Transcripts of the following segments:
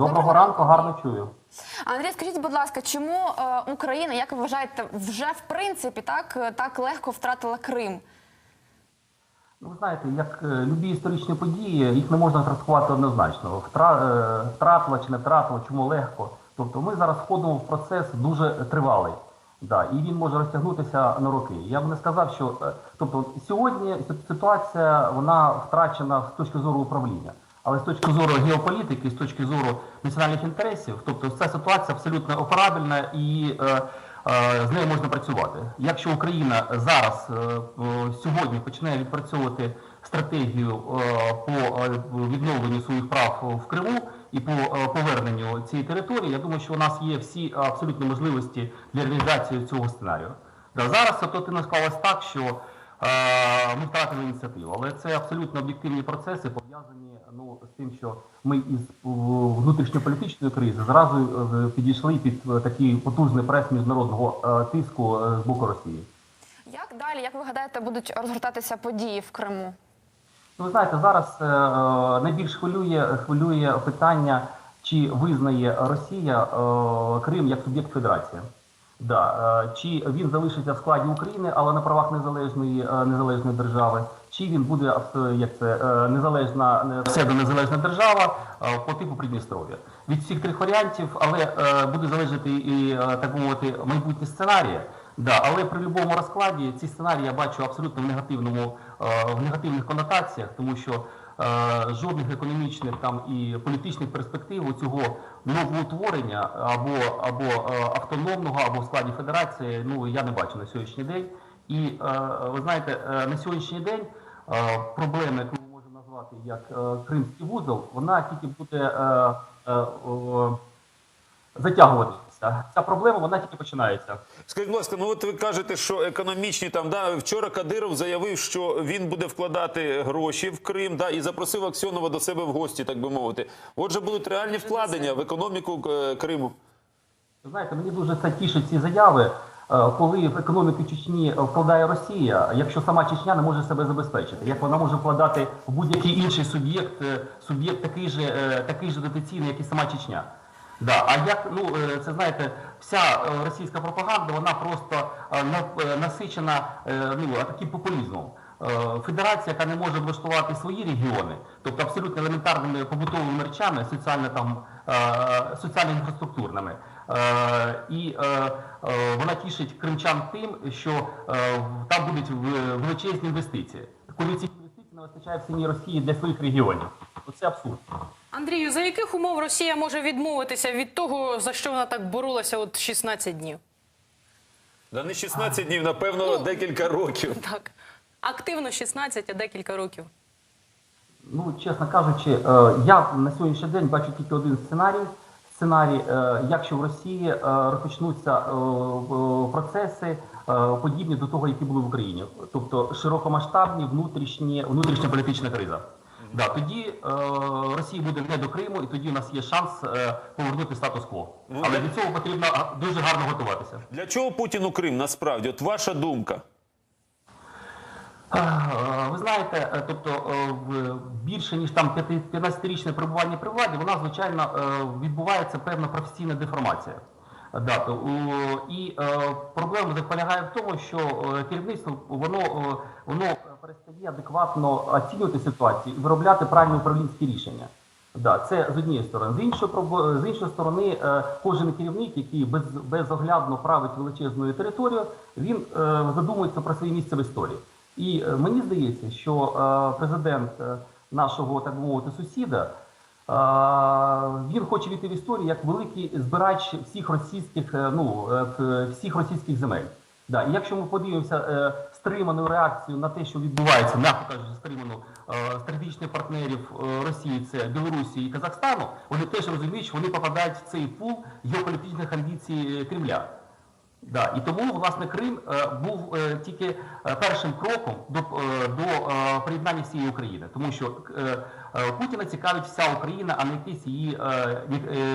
Доброго ранку, гарно чую. Андрій, скажіть, будь ласка, чому е, Україна, як ви вважаєте, вже в принципі так, е, так легко втратила Крим? Ну, ви знаєте, як е, любі історичні події, їх не можна трактувати однозначно. Втра- е, Втратила чи не втратила, чому легко. Тобто ми зараз входимо в процес дуже тривалий. Да, і він може розтягнутися на роки. Я б не сказав, що тобто сьогодні ситуація вона втрачена з точки зору управління, але з точки зору геополітики, з точки зору національних інтересів, тобто ця ситуація абсолютно операбельна і е, е, з нею можна працювати. Якщо Україна зараз е, е, сьогодні почне відпрацьовувати стратегію е, по е, відновленню своїх прав в Криму і по е, поверненню цієї території, я думаю, що у нас є всі абсолютні можливості для реалізації цього сценарію. Да, зараз ситуативно склалось так, що е, ми втратили ініціативу, але це абсолютно об'єктивні процеси, ну, з тим, що ми із внутрішньополітичної кризи зразу е, підійшли під е, такий потужний прес міжнародного е, тиску з боку Росії. Як далі, як ви гадаєте, будуть розгортатися події в Криму? Ну, ви знаєте, зараз найбільш хвилює, хвилює питання, чи визнає Росія Крим як суб'єкт федерації. Да. Чи він залишиться в складі України, але на правах незалежної, незалежної держави, чи він буде абс- як це, е, незалежна, псевдонезалежна держава е, по типу Придністров'я. Від всіх трьох варіантів, але е, буде залежати і, е, так мовити, майбутні сценарії. Да, але при будь-якому розкладі ці сценарії я бачу абсолютно в негативному е, в негативних конотаціях, тому що е, жодних економічних там і політичних перспектив у цього новоутворення або або е, автономного, або в складі федерації, ну я не бачу на сьогоднішній день. І е, ви знаєте, е, на сьогоднішній день е, проблема, яку ми можемо назвати як е, Кримський вузол, вона тільки буде е, затягуватися. Ця проблема вона тільки починається. Скажіть, будь ласка, ну от ви кажете, що економічні там да вчора Кадиров заявив, що він буде вкладати гроші в Крим, да і запросив Аксьонова до себе в гості, так би мовити. Отже, будуть реальні вкладення в економіку Криму. Знаєте, мені дуже це тішить ці заяви, коли в економіку Чечні вкладає Росія, якщо сама Чечня не може себе забезпечити, як вона може вкладати в будь-який інший суб'єкт, е, суб'єкт такий же, е, такий же дотаційний, як і сама Чечня. Да. А як ну е, це знаєте, вся е, російська пропаганда, вона просто е, е, насичена е, ну таким популізмом. Е, Федерація, яка не може облаштувати свої регіони, тобто абсолютно елементарними побутовими речами, соціально там е, соціально інфраструктурними. Е, І е, е, вона тішить кримчан тим, що там будуть в- величезні інвестиції. Коли цих інвестицій не вистачає в самій Росії для своїх регіонів. Оце абсурд. Андрію, за яких умов Росія може відмовитися від того, за що вона так боролася от 16 днів? Да не 16 днів, напевно, декілька років. Так. Активно 16, а декілька років. Ну, чесно кажучи, я на сьогоднішній день бачу тільки один сценарій. Сценарій, е, якщо в Росії е, розпочнуться е, процеси подібні до того, які були в Україні, тобто широкомасштабні внутрішні внутрішня політична криза. Да, тоді е, Росія буде не до Криму, і тоді у нас є шанс е, повернути статус-кво. Ну, Але для- цього потрібно дуже гарно готуватися. Для чого Путіну Крим насправді? От ваша думка. Е, Ви знаєте, е, тобто е, більше ніж там 15-річне перебування при владі, вона звичайно відбувається певна професійна деформація. І проблема полягає в тому, що керівництво воно, воно перестає адекватно оцінювати ситуацію і виробляти правильні управлінські рішення. Да, це з однієї сторони. З іншої, з іншої сторони, кожен керівник, який без, безоглядно править величезною територією, він задумується про своє місце в історії. І е, мені здається, що е, президент е, нашого, так мовити, сусіда, він хоче війти в історію як великий збирач всіх російських, ну, всіх російських земель. Да, і якщо ми подивимося е, стриману реакцію на те, що відбувається, м'яко кажучи, стриману е, стратегічних партнерів е, Росії, це Білорусі і Казахстану, вони теж розуміють, що вони попадають в цей пул геополітичних амбіцій Кремля. Да, і тому власне Крим е, був е, тільки е, першим кроком до, до приєднання всієї України, тому що Путіна цікавить вся Україна, а не якась її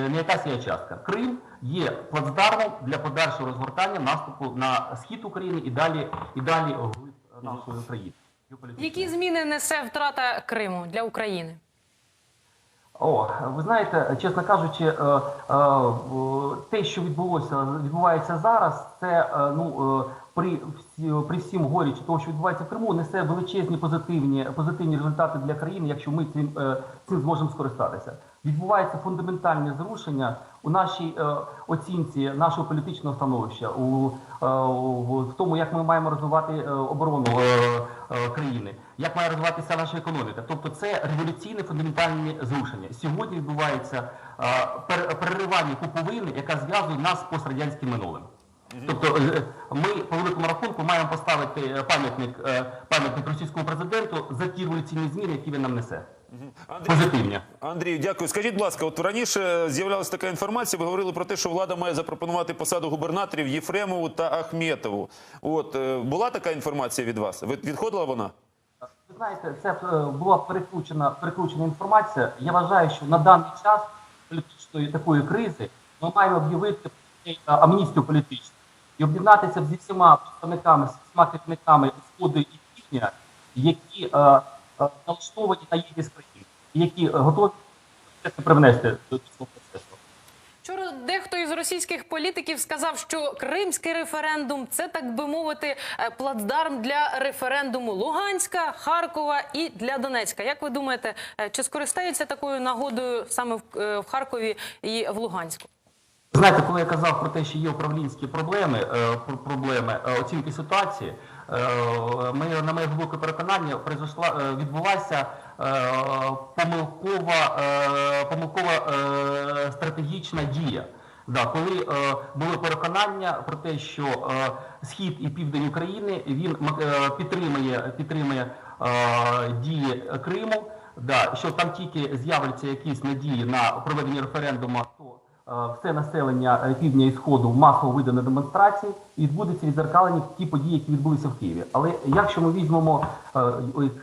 не якась її частка. Крим є плацдармом для подальшого розгортання наступу на схід України і далі і далі нашої України. Які зміни несе втрата Криму для України? О, ви знаєте, чесно кажучи, е, е, те, що відбулося, відбувається зараз, це е, ну при при всім горічі того, що відбувається в Криму, несе величезні позитивні позитивні результати для країни, якщо ми цим е, цим зможемо скористатися. Відбувається фундаментальне зрушення у нашій е, оцінці нашого політичного становища, у, е, у- в тому, як ми маємо розвивати оборону країни, як має розвиватися наша економіка. Тобто це революційне фундаментальне зрушення. Сьогодні відбувається пер- переривання куповини, яка зв'язує нас з пострадянським минулим. Тобто е, ми по великому рахунку маємо поставити е, пам'ятник е, пам'ятник російському президенту за ті революційні зміни, які він нам несе. Позитивні. Андрію, дякую. Скажіть, будь ласка, от раніше з'являлася така інформація. Ви говорили про те, що влада має запропонувати посаду губернаторів Єфремову та Ахметову. От була така інформація від вас? Ви відходила вона? Ви знаєте, це була перекручена, перекручена інформація. Я вважаю, що на даний час політичної такої кризи ми маємо об'явити амністію політичну і об'єднатися зі всіма представниками, з всіма керівниками сходу і півдня, які е, е, налаштовані на єдність країни, які е, готові привнести до цього процесу. Вчора дехто із російських політиків сказав, що кримський референдум це так би мовити плацдарм для референдуму Луганська, Харкова і для Донецька. Як ви думаєте, чи скористаються такою нагодою саме в Харкові і в Луганську? Знаєте, коли я казав про те, що є управлінські проблеми, е, проблеми е, оцінки ситуації, е, на моє глибоке переконання, відбулася помилкова, помилкова стратегічна дія. Да, коли е, були переконання про те, що е, схід і південь України він е, підтримує, підтримує е, дії Криму, да, що там тільки з'являться якісь надії на проведення референдуму, все населення е, півдня і сходу масово вийде на демонстрації і відбудеться відзеркалені ті події, які відбулися в Києві. Але якщо ми візьмемо е,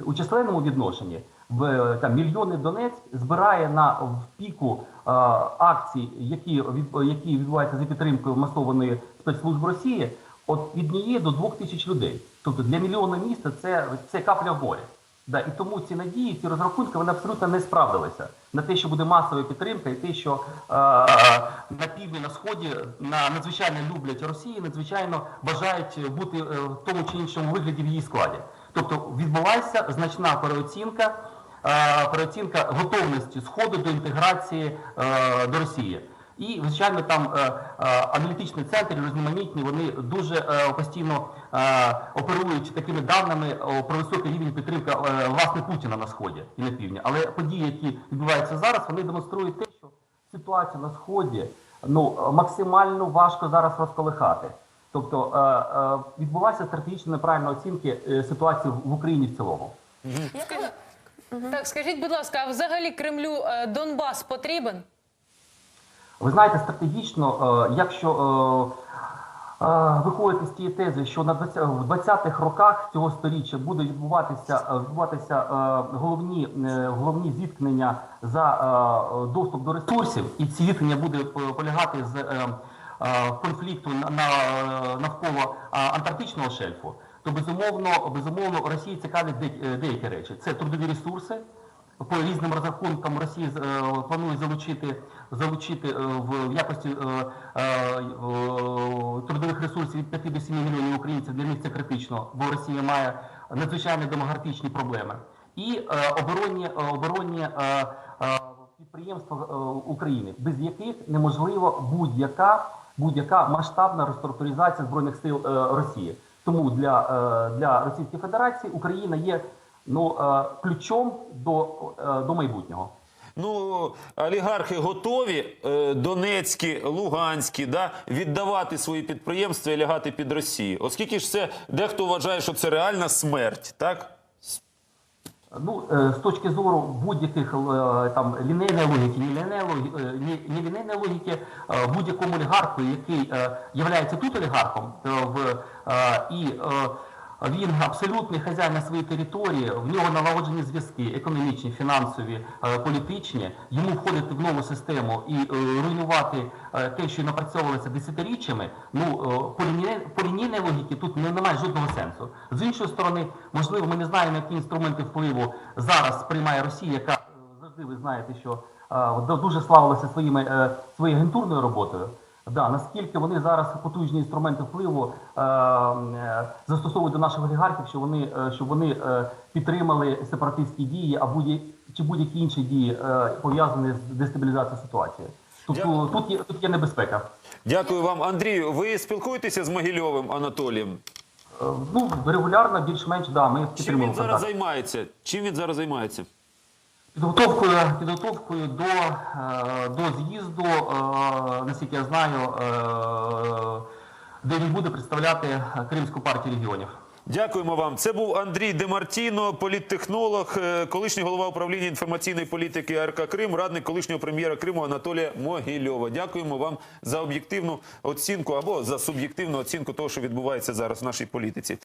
у- численному відношенні, в е, там мільйони Донецьк збирає на в піку е, акцій, які які відбуваються за підтримкою масованої спецслужб Росії, від однієї до двох тисяч людей. Тобто для мільйона міста це, це капля в морі. Да, і тому ці надії, ці розрахунки, вони абсолютно не справдилися на те, що буде масова підтримка, і те, що е, на півдні, на сході на надзвичайно люблять Росію, надзвичайно бажають бути е, в тому чи іншому вигляді в її складі. Тобто відбулася значна переоцінка, е, переоцінка готовності сходу до інтеграції е, до Росії. І, звичайно, там е, е, аналітичні центри різноманітні, вони дуже е, постійно е, оперують такими даними про високий рівень підтримки е, власне Путіна на сході і на півдні. Але події, які відбуваються зараз, вони демонструють те, що ситуацію на сході ну максимально важко зараз розколихати. Тобто е, е, відбувається стратегічно неправильна оцінки е, ситуації в Україні в цілому. Так, скажіть, будь ласка, а взагалі Кремлю Донбас потрібен? Ви знаєте, стратегічно, е, якщо е, е, виходити з тієї тези, що на 20 в 20-х роках цього сторіччя буде відбуватися, відбуватися головні, головні зіткнення за доступ до ресурсів, і ці зіткнення буде полягати з конфлікту на, на, навколо антарктичного шельфу, то безумовно, безумовно Росії цікавлять де- деякі речі. Це трудові ресурси по різним розрахункам Росія е, планує залучити залучити е, в якості е, трудових ресурсів від 5 до 7 мільйонів українців. Для них це критично, бо Росія має надзвичайно демографічні проблеми. І оборонні, оборонні підприємства України, без яких неможливо будь-яка будь-яка масштабна реструктуризація збройних сил Росії. Тому для, для Російської Федерації Україна є ну, е, ключом до, е, до майбутнього. Ну, олігархи готові е, Донецькі, Луганські, да, віддавати свої підприємства і лягати під Росію. Оскільки ж це дехто вважає, що це реальна смерть, так? Ну, е, з точки зору будь-яких е, там лінейної логіки, ні лінейної логіки, е, логіки, е, будь-якому олігарху, який е, являється тут олігархом, е, в, е, і е, він абсолютний хазяїн на своїй території, в нього налагоджені зв'язки економічні, фінансові, е, політичні. Йому входити в нову систему і е, руйнувати е, те, що напрацьовувалося десятиріччями. Ну по лінійній, логіці тут немає жодного сенсу. З іншої сторони, можливо, ми не знаємо, які інструменти впливу зараз сприймає Росія, яка завжди ви знаєте, що дуже славилися своїми, своєю агентурною роботою. Да, наскільки вони зараз потужні інструменти впливу е, е, застосовують до наших олігархів, що вони, е, щоб вони е, підтримали сепаратистські дії або будь чи будь-які інші дії е, пов'язані з дестабілізацією ситуації. Тобто Дякую. тут є тут є небезпека. Дякую вам, Андрію. Ви спілкуєтеся з Могильовим Анатолієм? Е, Ну регулярно, більш-менш да, ми Чим він зараз контакт. займається? Чим він зараз займається? Підготовкою, підготовкою до, е, до з'їзду, е, наскільки я знаю, е, де він буде представляти Кримську партію регіонів. Дякуємо вам. Це був Андрій Демартіно, політтехнолог, колишній голова управління інформаційної політики АРК Крим, радник колишнього прем'єра Криму Анатолія Могильова. Дякуємо вам за об'єктивну оцінку або за суб'єктивну оцінку того, що відбувається зараз в нашій політиці.